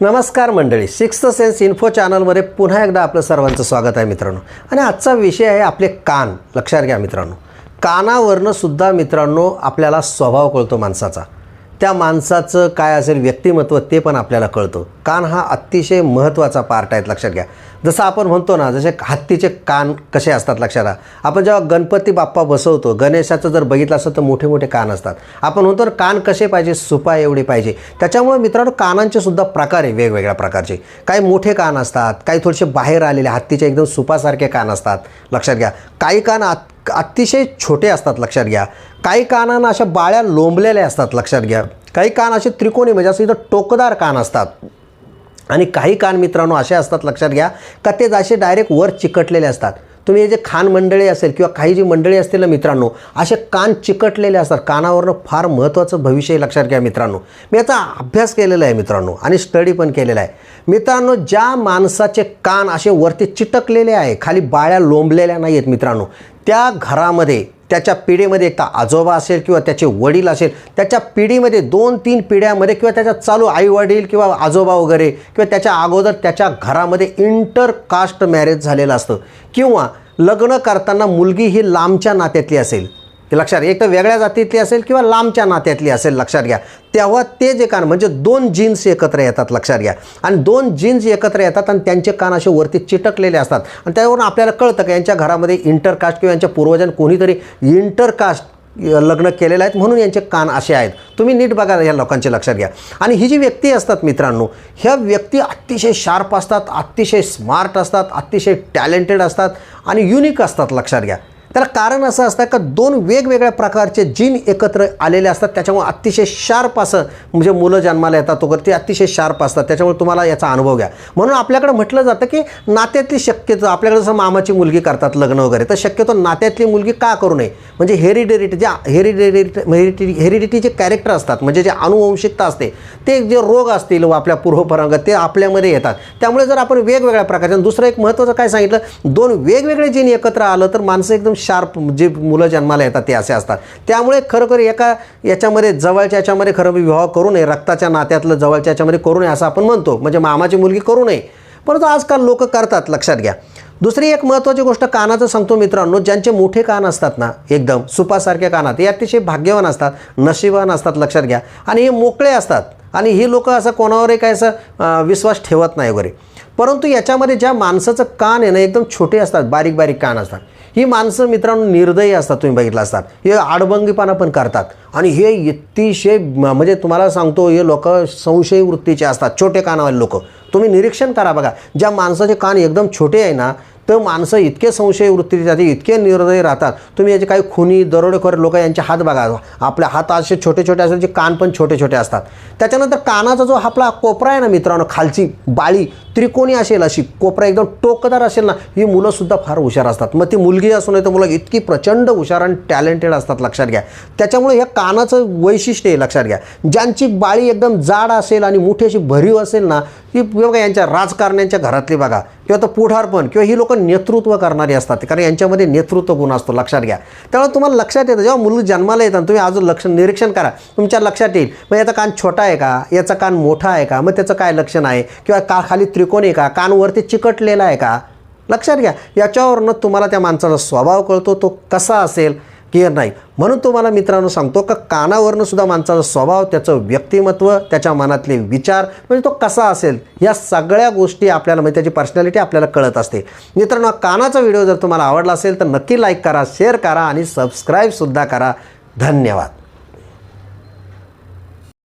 नमस्कार मंडळी sixth sense info चॅनलमध्ये पुन्हा एकदा आपलं सर्वांचं स्वागत आहे मित्रांनो. आणि आजचा विषय आहे आपले कान. लक्षात घ्या मित्रांनो. कानावरनं सुद्धा मित्रांनो आपल्याला स्वभाव कळतो माणसाचा. त्या माणसाचं काय असेल व्यक्तिमत्व ते पण आपल्याला कळतं. कान हा अतिशय महत्त्वाचा पार्ट आहे लक्षात घ्या. जसं आपण म्हणतो ना जसे हत्तीचे कान कसे असतात लक्षात घ्या आपण जेव्हा गणपती बाप्पा बसवतो गणेशाचं जर बघितलं असतं तर मोठे मोठे कान असतात. आपण म्हणतो ना कान कसे पाहिजे? सुपा एवढे पाहिजे. त्याच्यामुळे मित्रांनो कानांचे सुद्धा प्रकार आहे वेगवेगळ्या प्रकारचे. काही मोठे कान असतात काही थोडेसे बाहेर आलेले हत्तीचे एकदम सुपासारखे कान असतात लक्षात घ्या. काही कान आत अतिशय छोटे असतात लक्षात घ्या. काही कानांना अशा बाळ्या लोंबलेल्या असतात लक्षात घ्या. काही कान असे त्रिकोणी म्हणजे असं इथं टोकदार कान असतात. आणि काही कान मित्रांनो असे असतात लक्षात घ्या का ते असे डायरेक्ट वर चिकटलेले असतात. तुम्ही हे जे खान मंडळी असेल किंवा काही जी मंडळी असतील ना मित्रांनो असे कान चिकटलेले असतात. कानावरनं फार महत्त्वाचं भविष्य लक्षात घ्या मित्रांनो. मी याचा अभ्यास केलेला आहे मित्रांनो आणि स्टडी पण केलेला आहे. मित्रांनो ज्या माणसाचे कान असे वरती चिटकलेले आहे खाली बाळ्या लोंबलेल्या नाही आहेत मित्रांनो त्या घरामध्ये त्याच्या पिढीमध्ये एक तर आजोबा असेल किंवा त्याचे वडील असेल त्याच्या पिढीमध्ये दोन तीन पिढ्यामध्ये किंवा त्याच्या चालू आई वडील किंवा आजोबा वगैरे किंवा त्याच्या अगोदर त्याच्या घरामध्ये इंटर कास्ट मॅरेज झालेलं असतं. किंवा लग्न करताना मुलगी ही लांबच्या नात्यातली असेल. लक्षात घ्या. एक तर वेगळ्या जातीतली असेल किंवा लांबच्या नात्यातली असेल लक्षात घ्या. तेव्हा ते जे कान म्हणजे दोन जीन्स एकत्र येतात लक्षात घ्या. आणि दोन जीन्स एकत्र येतात आणि त्यांचे कान असे वरती चिटकलेले असतात. आणि त्यावरून आपल्याला कळतं का यांच्या घरामध्ये इंटरकास्ट किंवा यांच्या पूर्वजांनी कोणीतरी इंटरकास्ट लग्न केलेलं आहेत म्हणून यांचे कान असे आहेत. तुम्ही नीट बघा या लोकांचे लक्षात घ्या. आणि ही जी व्यक्ती असतात मित्रांनो ह्या व्यक्ती अतिशय शार्प असतात अतिशय स्मार्ट असतात अतिशय टॅलेंटेड असतात आणि युनिक असतात लक्षात घ्या. त्याला कारण असं असतं का दोन वेगवेगळ्या प्रकारचे जीन एकत्र आलेले असतात. त्याच्यामुळे अतिशय शार्प असं म्हणजे मुलं जन्माला येतात वगैरे ते अतिशय शार्प असतात. त्याच्यामुळे तुम्हाला याचा अनुभव घ्या. म्हणून आपल्याकडे म्हटलं जातं की नात्यातली शक्यतो आपल्याकडे जसं मामाची मुलगी करतात लग्न वगैरे तर शक्यतो नात्यातली मुलगी का करू नये? म्हणजे हेरिडेरिटी ज्या हेरिडेरिटी हेरिटी हेरिडिटी जे कॅरेक्टर असतात म्हणजे जे अनुवंशिकता असते ते जे रोग असतील व आपल्या पूर्वपरांगत ते आपल्यामध्ये येतात. त्यामुळे जर आपण वेगवेगळ्या प्रकारच्या दुसरं एक महत्त्वाचं काय सांगितलं? दोन वेगवेगळे जीन एकत्र आलं तर माणसं एकदम शार्प जे मुलं जन्माला येतात ते असे असतात. त्यामुळे खरोखर एका याच्यामध्ये जवळच्या याच्यामध्ये खरं विवाह करू नये रक्ताच्या नात्यातलं जवळच्या याच्यामध्ये करू नये असं आपण म्हणतो. म्हणजे मामाची मुलगी करू नये. परंतु आजकाल लोक करतात लक्षात घ्या. दुसरी एक महत्त्वाची गोष्ट कानाचं सांगतो मित्रांनो ज्यांचे मोठे कान असतात ना एकदम सुपासारख्या कानात हे अतिशय भाग्यवान असतात नशिबान असतात लक्षात घ्या. आणि हे मोकळे असतात. आणि ही लोक असं कोणावरही काय असं विश्वास ठेवत नाही वगैरे. परंतु याच्यामध्ये ज्या माणसाचं कान आहे ना एकदम छोटे असतात बारीक बारीक कान असतात. ही माणसं मित्रांनो निर्दयी असतात तुम्ही बघितलं असतात. हे आडबंगीपणा पण करतात. आणि हे अतिशय म्हणजे तुम्हाला सांगतो हे लोक संशय वृत्तीचे असतात छोटे कानावाले लोक. तुम्ही निरीक्षण करा बघा ज्या माणसाचे कान एकदम छोटे आहे ना तर माणसं इतके संशय वृत्ती जाते इतके निर्दयी राहतात. तुम्ही याचे काही खुनी दरोडेखोर लोक यांचे हात बघा. आपल्या हात असे छोटे छोटे असेल जे कान पण छोटे छोटे असतात. त्याच्यानंतर कानाचा जो आपला कोपरा आहे ना मित्रांनो खालची बाळी त्रिकोणी असेल अशी कोपरा एकदम टोकदार असेल ना ही मुलंसुद्धा फार हुशार असतात. मग ती मुलगी असू नये तर मुलं इतकी प्रचंड हुशार आणि टॅलेंटेड असतात लक्षात घ्या. त्याच्यामुळे ह्या कानाचं वैशिष्ट्य आहे लक्षात घ्या. ज्यांची बाळी एकदम जाड असेल आणि मोठी अशी भरीव असेल ना ही बघा यांच्या राजकारण्यांच्या घरातली बघा किंवा तर पुढारपण किंवा ही लोक नेतृत्व करणारी असतात कारण यांच्यामध्ये नेतृत्व गुण असतो लक्षात घ्या. त्यामुळे तुम्हाला लक्षात येतं जेव्हा मुलं जन्माला येतात तुम्ही अजून लक्ष निरीक्षण करा. तुमच्या लक्षात येईल मग याचा कान छोटा आहे का? याचा कान मोठा आहे का? मग त्याचं काय लक्षण आहे? किंवा का खाली त्रिकोणी आहे का? कानवरती चिकटलेला आहे का? लक्षात घ्या याच्यावरनं तुम्हाला त्या माणसाचा स्वभाव कळतो तो कसा असेल? की नाही. म्हणून तुम्हाला मित्रांनो सांगतो का कानावरनं सुद्धा माणसाचा स्वभाव त्याचं व्यक्तिमत्व त्याच्या मनातले विचार म्हणजे तो कसा असेल या सगळ्या गोष्टी आपल्याला म्हणजे त्याची पर्सनॅलिटी आपल्याला कळत असते. मित्रांनो कानाचा व्हिडिओ जर तुम्हाला आवडला असेल तर नक्की लाईक करा शेअर करा आणि सबस्क्राईबसुद्धा करा. धन्यवाद.